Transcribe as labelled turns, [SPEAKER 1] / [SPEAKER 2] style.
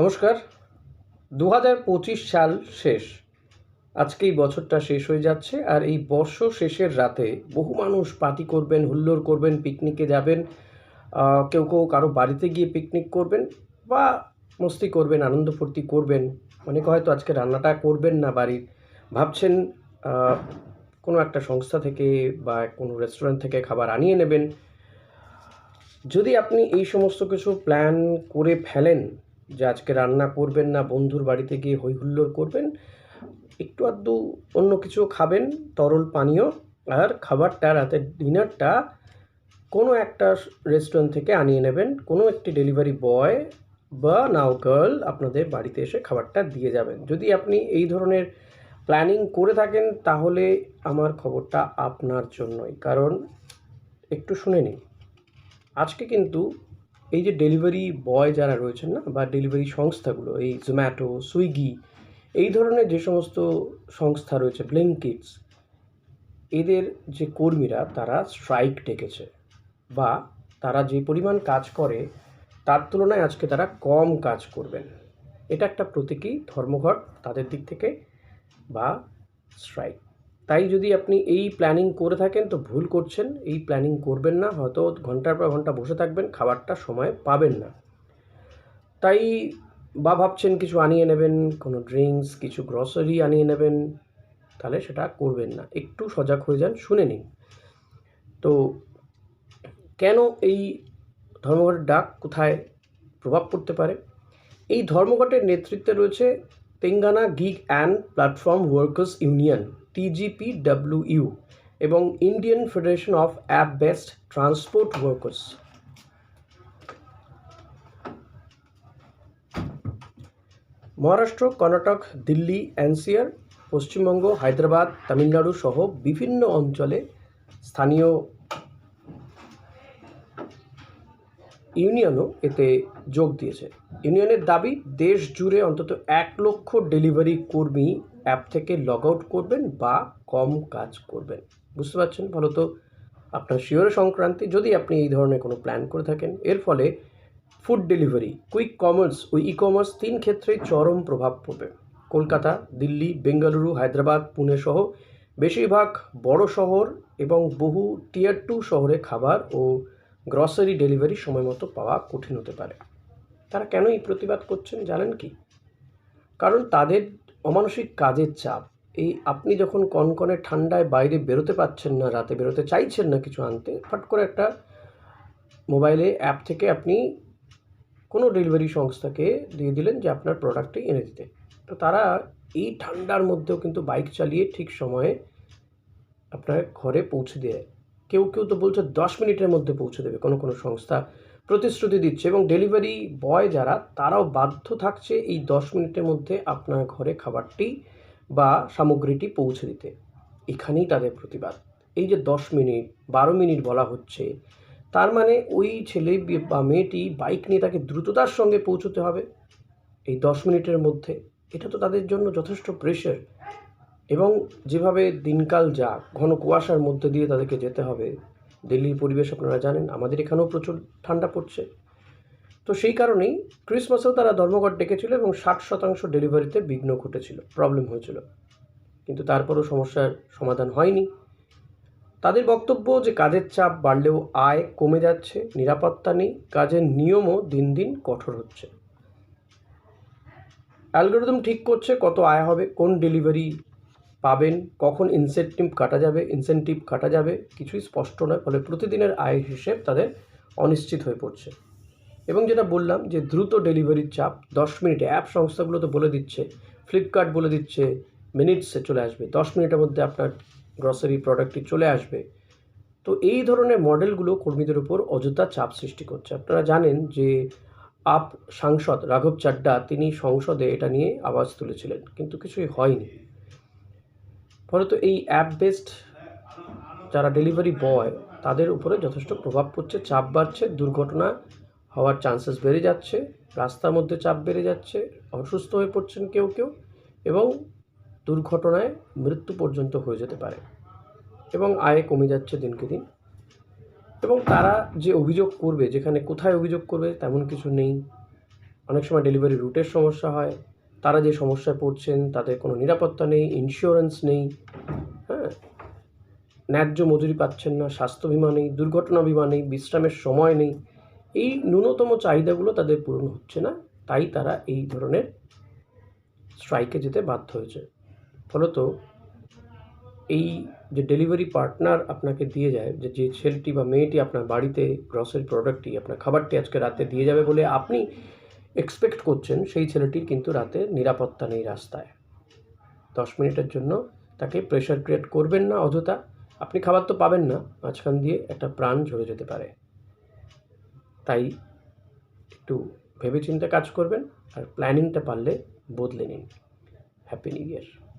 [SPEAKER 1] নমস্কার। দু হাজার পঁচিশ সাল শেষ। আজকেই বছরটা শেষ হয়ে যাচ্ছে আর এই বর্ষ শেষের রাতে বহু মানুষ পার্টি করবেন, হুল্লোড় করবেন, পিকনিকে যাবেন কেউ কেউ কারও বাড়িতে গিয়ে পিকনিক করবেন বা মস্তি করবেন, আনন্দ ফুর্তি করবেন। অনেকে হয়তো আজকে রান্নাটা করবেন না বাড়ির। ভাবছেন কোনো একটা সংস্থা থেকে বা কোনো রেস্টুরেন্ট থেকে খাবার আনিয়ে নেবেন। যদি আপনি এই সমস্ত কিছু প্ল্যান করে ফেলেন যে আজকে রান্না করবেন না, বন্ধুর বাড়িতে গিয়ে হই হুল্লোড় করবেন, একটু আধটু অন্য কিছু খাবেন, তরল পানীয় আর খাবারটা, রাতের ডিনারটা কোনো একটা রেস্টুরেন্ট থেকে আনিয়ে নেবেন, কোনো একটি ডেলিভারি বয় বা নাও গার্ল আপনাদের বাড়িতে এসে খাবারটা দিয়ে যাবেন। যদি আপনি এই ধরনের প্ল্যানিং করে থাকেন, তাহলে আমার খবরটা আপনার জন্যই। কারণ একটু শুনে নিন। আজকে কিন্তু এই যে ডেলিভারি বয় যারা রয়েছেন না, বা ডেলিভারি সংস্থাগুলো, এই জোম্যাটো সুইগি এই ধরনের যে সমস্ত সংস্থা রয়েছে ব্লিঙ্কিটস এদের যে কর্মীরা, তারা স্ট্রাইক ডেকেছে। বা তারা যে পরিমাণ কাজ করে, তার তুলনায় আজকে তারা কম কাজ করবেন। এটা একটা প্রতীকী ধর্মঘট তাদের দিক থেকে, বা স্ট্রাইক তাই যদি আপনি এই প্ল্যানিং করে থাকেন, তো ভুল করছেন। এই প্ল্যানিং করবেন না। হয়তো ঘণ্টার পর ঘণ্টা বসে থাকবেন, খাবারটা সময় পাবেন না। তাই বা ভাবছেন কিছু আনিয়ে নেবেন, কোনো ড্রিঙ্কস কিছু গ্রসারি আনিয়ে নেবেন, তাহলে সেটা করবেন না। একটু সজাগ হয়ে যান, শুনে নিন। তো কেন এই ধর্মঘটের ডাক কোথায় প্রভাব পড়তে পারে? এই ধর্মঘটের নেতৃত্বে রয়েছে Telangana gig and platform workers union. TGP U এবং Indian federation of app based transport workers Maharashtra Karnataka Delhi NCR Paschimbanga Hyderabad Tamil Nadu সহ বিভিন্ন অঞ্চলে স্থানীয় ইউনিয়নও এতে যোগ দিয়েছে। ইউনিয়নের দাবি, দেশ জুড়ে অন্তত এক লক্ষ ডেলিভারি কর্মী অ্যাপ থেকে লগ আউট করবেন বা কম কাজ করবেন। বুঝতে পারছেন? ফলত আপনার শিওর সংক্রান্তি যদি আপনি এই ধরনের কোনো প্ল্যান করে থাকেন, এর ফলে ফুড ডেলিভারি কুইক কমার্স ও ই কমার্স তিন ক্ষেত্রেই চরম প্রভাব পড়বে। কলকাতা, দিল্লি, বেঙ্গালুরু, হায়দ্রাবাদ, পুনে সহ বেশিরভাগ বড় শহর এবং বহু টিয়ার টু শহরে খাবার ও গ্রসারি ডেলিভারি সময় মতো পাওয়া কঠিন হতে পারে। তারা কেন এই প্রতিবাদ করছেন জানেন কি? কারণ তাদের অমানসিক কাজের চাপ, এই আপনি যখন কনকনে ঠান্ডায় বাইরে বেরোতে পারছেন না, রাতে বেরোতে চাইছেন না কিছু আনতে ফট করে একটা মোবাইলে অ্যাপ থেকে আপনি কোনো ডেলিভারি সংস্থাকে দিয়ে দিলেন যে আপনার প্রোডাক্টটি এনে দিতে। তো তারা এই ঠান্ডার মধ্যেও কিন্তু বাইক চালিয়ে ঠিক সময়ে আপনার ঘরে পৌঁছে দেয়। কেউ কেউ তো বলছে দশ মিনিটের মধ্যে পৌঁছে দেবে, কোনো কোনো সংস্থা প্রতিশ্রুতি দিচ্ছে এবং ডেলিভারি বয় যারা, তারাও বাধ্য থাকছে এই দশ মিনিটের মধ্যে আপনার ঘরে খাবারটি বা সামগ্রীটি পৌঁছে দিতে। এখানেই তাদের প্রতিবাদ। এই যে দশ মিনিট, বারো মিনিট বলা হচ্ছে, তার মানে ওই ছেলে বা মেয়েটি বাইক নিয়ে তাকে দ্রুততার সঙ্গে পৌঁছতে হবে এই দশ মিনিটের মধ্যে। এটা তো তাদের জন্য যথেষ্ট প্রেশার এবং যেভাবে দিনকাল যাক, ঘন কুয়াশার মধ্যে দিয়ে তাদেরকে যেতে হবে দিল্লির পরিবেশ আপনারা জানেন, আমাদের এখানেও প্রচুর ঠান্ডা পড়ছে। তো সেই কারণেই ক্রিসমাসেও তারা ধর্মঘট ডেকেছিল এবং ষাট শতাংশ ডেলিভারিতে বিঘ্ন ঘটেছিল, প্রবলেম হয়েছিল। কিন্তু তারপরও সমস্যার সমাধান হয়নি। তাদের বক্তব্য যে কাজের চাপ বাড়লেও আয় কমে যাচ্ছে, নিরাপত্তা নেই, কাজের নিয়মও দিন দিন কঠোর হচ্ছে। অ্যালগোরিদম ঠিক করছে কত আয় হবে, কোন ডেলিভারি পাবেন। কখন ইনসেন্টিভ কাটা যাবে ইনসেন্টিভ কাটা যাবে, কিছুই স্পষ্ট নয়, ফলে প্রতিদিনের আয় হিসেব তাদের অনিশ্চিত হয়ে পড়ছে। এবং যেটা বললাম যে দ্রুত ডেলিভারির চাপ, দশ মিনিটে অ্যাপ সংস্থাগুলো তো বলে দিচ্ছে ফ্লিপকার্ট বলে দিচ্ছে মিনিটসে চলে আসবে, দশ মিনিটের মধ্যে আপনার গ্রসারি প্রোডাক্টটি চলে আসবে। তো এই ধরনের মডেলগুলো কর্মীদের উপর অযথা চাপ সৃষ্টি করছে। আপনারা জানেন যে আপ সাংসদ রাঘব চাড্ডা, তিনি সংসদে এটা নিয়ে আওয়াজ তুলেছিলেন, কিন্তু কিছুই হয়নি। ফলত এই অ্যাপ বেসড যারা ডেলিভারি বয় তাদের উপরে যথেষ্ট প্রভাব পড়ছে, চাপ বাড়ছে, দুর্ঘটনা হওয়ার চান্সেস বেড়ে যাচ্ছে, রাস্তার মধ্যে চাপ বেড়ে যাচ্ছে, অসুস্থ হয়ে পড়ছেন কেউ কেউ এবং দুর্ঘটনায় মৃত্যু পর্যন্ত হয়ে যেতে পারে এবং আয় কমে যাচ্ছে দিনকে দিন। এবং তারা যে অভিযোগ করবে, যেখানে কোথায় অভিযোগ করবে, তেমন কিছু নেই। অনেক সময় ডেলিভারি রুটের সমস্যা হয় তারা যে সমস্যায় পড়ছেন, তাদের কোনো নিরাপত্তা নেই ইন্স্যুরেন্স নেই হ্যাঁ? ন্যায্য মজুরি পাচ্ছেন না, স্বাস্থ্য বিমা নেই, দুর্ঘটনা বিমা নেই, বিশ্রামের সময় নেই। এই ন্যূনতম চাহিদাগুলো তাদের পূরণ হচ্ছে না, তাই তারা এই ধরনের স্ট্রাইকে যেতে বাধ্য হয়েছে। ফলত এই যে ডেলিভারি পার্টনার আপনাকে দিয়ে যায়, যে যে ছেলেটি বা মেয়েটি আপনার বাড়িতে গ্রসারি প্রোডাক্টটি আপনার খাবারটি আজকে রাতে দিয়ে যাবে বলে আপনি এক্সপেক্ট করছেন সেই ছেলেটির কিন্তু রাতে নিরাপত্তা নেই রাস্তায়। দশ মিনিটের জন্য তাকে প্রেশার ক্রিয়েট করবেন না অযথা। আপনি খাবার তো পাবেন না, মাঝখান দিয়ে একটা প্রাণ ঝরে যেতে পারে। তাই একটু ভেবেচিন্তে কাজ করবেন আর প্ল্যানিংটা পারলে বদলে নিন। Happy new year